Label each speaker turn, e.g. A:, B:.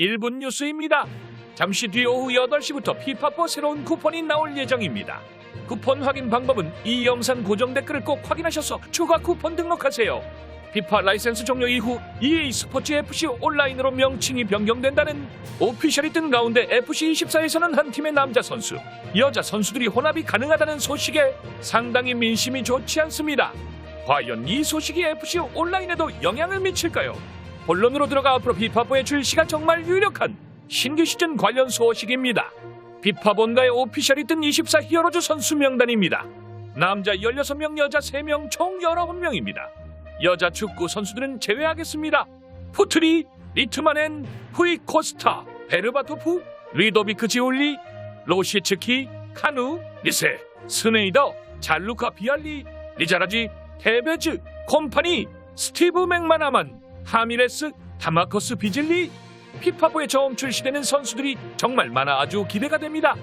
A: 1분 뉴스입니다. 잠시 뒤 오후 8시부터 피파포 새로운 쿠폰이 나올 예정입니다. 쿠폰 확인 방법은 이 영상 고정 댓글을 꼭 확인하셔서 추가 쿠폰 등록하세요. 피파 라이센스 종료 이후 EA 스포츠 FC 온라인으로 명칭이 변경된다는 오피셜이 뜬 가운데 FC24에서는 한 팀의 남자 선수, 여자 선수들이 혼합이 가능하다는 소식에 상당히 민심이 좋지 않습니다. 과연 이 소식이 FC 온라인에도 영향을 미칠까요? 본론으로 들어가 앞으로 피파보의 출시가 정말 유력한 신규 시즌 관련 소식입니다. 피파본가의 오피셜이 뜬 24 히어로즈 선수 명단입니다. 남자 16명, 여자 3명, 총 19명입니다. 여자 축구 선수들은 제외하겠습니다. 푸트리, 리트마넨, 후이 코스타, 베르바토프, 리도비크 지올리, 로시츠키, 카누, 리세, 스네이더, 잘루카 비알리, 리자라지, 테베즈, 콤파니, 스티브 맥마나만, 하미레스, 타마커스 비질리, 피파보에 처음 출시되는 선수들이 정말 많아 아주 기대가 됩니다.